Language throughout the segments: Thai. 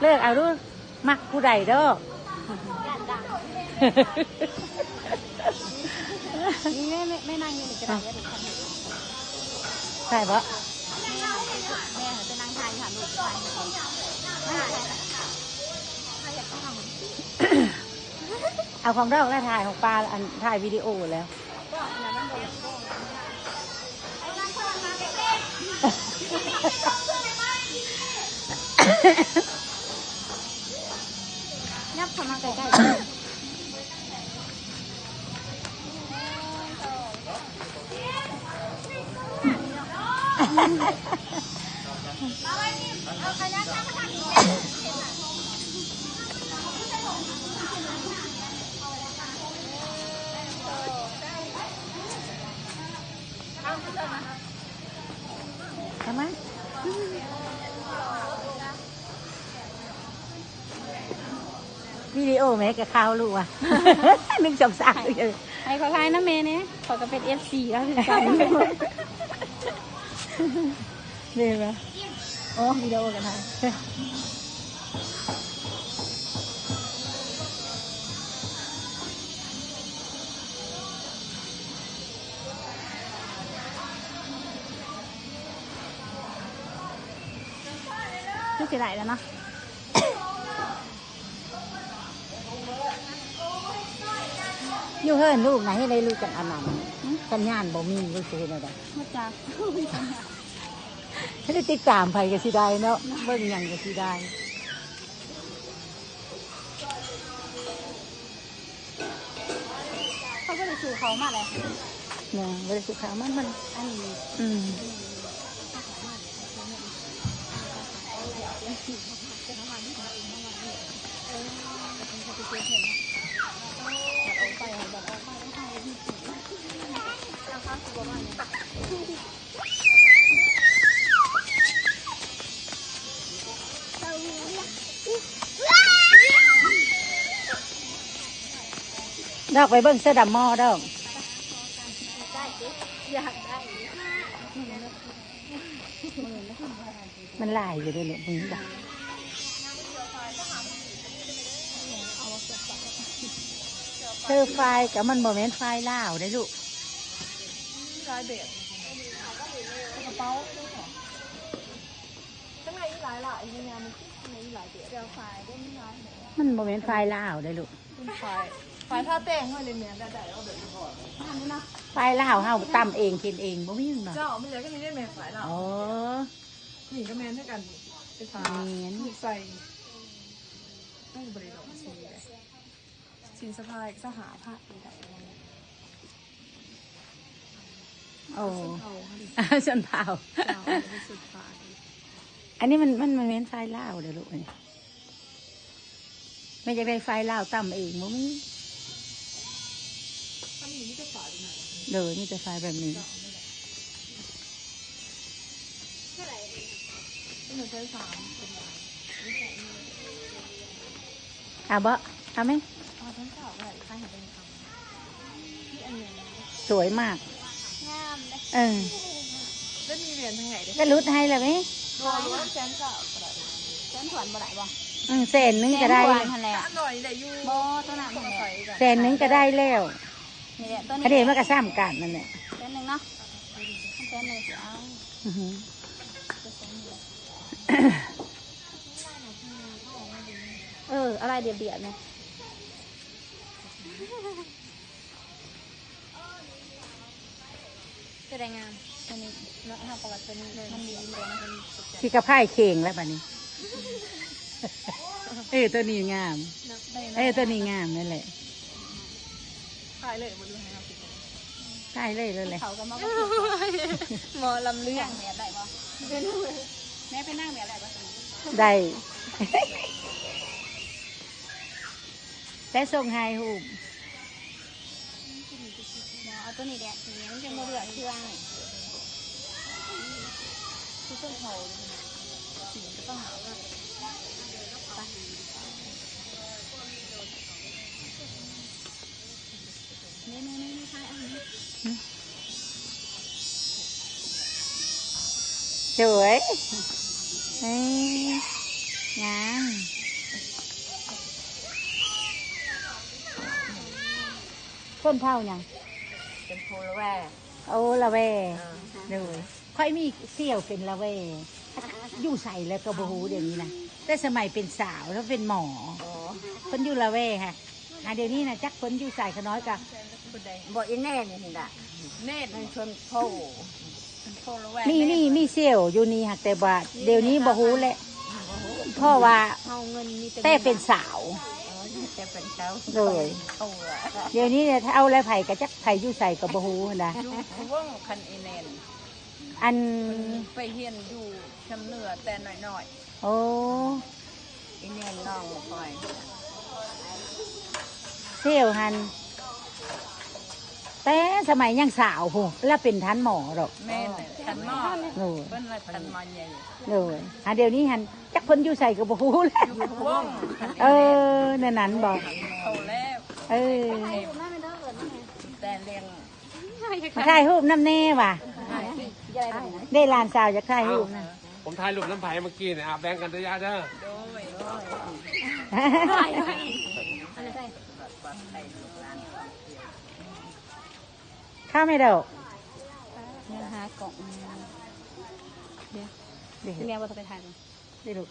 เลิกเอาดูมักผู้ใดเด้อนี่แม่ไม่ไม่นั่งอยืนกระดาษใช่ปะแม่จะนั่งทานค่ะลูกทานเอาของเราแล้วถ่ายของปลาอันถ่ายวิดีโอแล้ว ยับเข้ามาใกล้ๆ ทำไม วิดีโอแม่กับข้าวลูกอะนึกจำสายเลยไอ้ขอทายนะเมย์เนี่ยขอก็เป็นเอฟซีแล้วคือกันนี่ไหมโอ้วิดีโอกันถ่ายไม่เสียดายแล้วเนาะ อยู่เฮิรนลูกไหนให้ได้ลูกกันอันนั้นสัญญาณบ่มีลูกสิเห็นอะไรมาจากให้ได้ติดตามไปก็สิได้เนาะเบิ่งหยังก็สิได้เขาก็เลยสู่เขามาเลยเนาะบ่ได้สุขามันมันอันนี้อืม ดอกไปเบิ่งเสื้อดำหม้อดอกอยากได้มันลายอยู่ด้วยเนี่ยมึงจ้ะเธอไฟล์กับมันโมเมนต์ไฟล์ล่าวได้ลูกร้อยเบ็ดกระเป๋าข้างในอีหลายหลายในงานมันข้างในอีหลายเบ็ดเดียวฝ่ายได้ไม่ร้อยเบ็ดมันโมเมนต์ไฟล์ล่าวได้ลูกคุณ ฝ่ายฝ่ายท่าเต้งให้เลยเมียได้ได้เอาเบ็ดก่อนอันนี้นะไฟล์ล่าวเฮาตำเองกินเองบ่มีมันบ่เจ้าไม่เหลือก็มีได้แม่ฝ่ายเราอ๋อหญิงก็แม่นให้กันเป็นฟ้าแม่นถูกใส่ต้องบริโภคสีเลยสีสะพายสหาผ้าอีกแบบโอ้เอาค่ะดิชนเผาเอาเป็นสุดฟ้าอันนี้มันมันโมเมนต์ไฟล์ล่าวเด้อลูกนี่ไม่จะได้ไฟล์ล่าวตำเองบ่มี ดีไหมเด้อนี่จะไฟล์แบบนี้หนูใช้สามเป็นไรเอาบ่เอาไหมเอาทั้งสามอะไรค่าเห็นเป็นคำที่อันเนี้ยสวยมากงามเลยเออแล้วมีเหรียญทางไหนด้วยก็รุดให้เลยไหมรวมรวมแสนเก้าก็ได้แสนถวนบ่ได้บ่อืมเศษนึงก็ได้แสนถวเลนยทันแหละอันหน่อยได้อยู่บ่ตัวนั้นต้ทัองนแหใส่ละกันเศษนึงก็ได้แล้ว นี่แหละตัวนี้อันนี้มันก็ซ้ำกันนั่นแหละแสนหนึ่งเนาะแสนหนึ่งสิเอาอือหือเออ อะไรเดียบเดียบเนี่ยจะได้งามตัวนี้เนาะห้าประวัติตัวนี้มันดีเลยนะตัวนี้ที่กระพ่ายเข่งแล้วบัดนี้ เออตัวนี้งามได้เออตัวนี้งามนั่นแหละขายเลยหมดเลยครับใช่เลยเลยเลยเขาก็มาก็หมอลำเรื่องแบบได้ปะแม่ไปนั่งแบบได้ปะได้แต่ส่งไฮฮูมเอาตัวนี้แหละทีนี้มันจะมาเลือกเครื่องคือต้นเขาสีก็ต้องหาว่า สวยไม่ม่ไม่นนี้เอ้ามนเท่ายังเป็นโพลแวโอ้ละแวเดูค่อยมีเสี่ยวเป็นละแวอยู่ใส่แล้วก็บหูเดี๋ยวนี้นะแต่สมัยเป็นสาวแล้วเป็นหมอคนอยู่ละแวค่ะ อะเดี๋ยวนี้นะจักเพิ่นอยู่ใส่ขน้อยกะบอกอีแน่นี่นี่ล่ะเน่ในชนโพเป็นโพลแวร์มีมีมีเสี่ยวอยู่นี่ค่ะแต่ว่าเดี๋ยวนี้บ่ฮู้แหละเพราะว่าเฮาเงินมีแต่แต่เป็นสาวอ๋อแต่เป็นเจ้าเลยโพละเดี๋ยวนี้เนี่ยถ้าเอาอะไรไผ่กะจักไผ่อยู่ใส่ก็บ่ฮู้นะอยู่ว่องคันอีแนนอันไปเฮียนอยู่ชำเหนือแต่หน่อยโอ้ๆอีแนนน้องคอย เสี่ยวหัน แต่สมัยยังสาวพูแล้วเป็นทันหมอหรอกแม่นน่ะทันหมอโอ้ยเพิ่นว่าทันหมอใหญ่เลยอะเดี๋ยวนี้หันจักเพิ่นอยู่ใส่ก็บ่ฮู้แล้วอยู่ว่องคันเออนั่นนั้นบอกเขาแล้วเออแต่เลี้ยงมาถ่ายรูปน้ำแน่ว่ะได้หลานสาวจะถ่ายรูปนะผมถ่ายรูปน้ำไผ่เมื่อกี้เนี่ยอะแบ่งกันระยะเด้อ โดย ข้าวไม่เดาเนื้อหากล่องเดี๋ยวที่แม่ว่าจะไปทานได้ลูก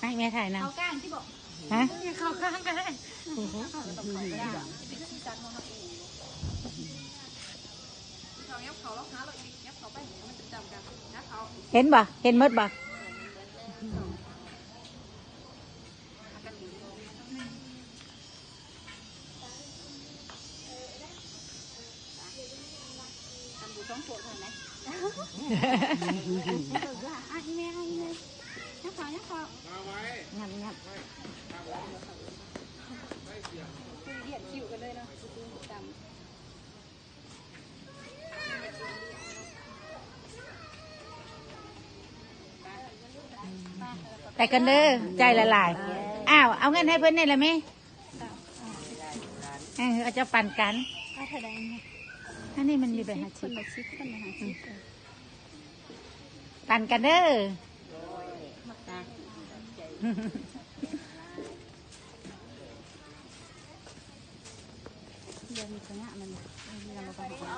ให้แม่ถ่ายนะเอาก้างที่บอกฮะเขาก้างก็ได้เห็นบ่เห็นหมดบ่ งับงับแต่กันเด้อใจละลายอ้าวเอาเงินให้เพื่อนนี่ละไหมเออเอาจะปั่นกันถ้าเธอได้ อันนี้มันมีแบบหาชินละชิคนละหาชิปปั่นกันเด้อเดี๋ยวมีตัวเนี้ยมันมีเราไปหา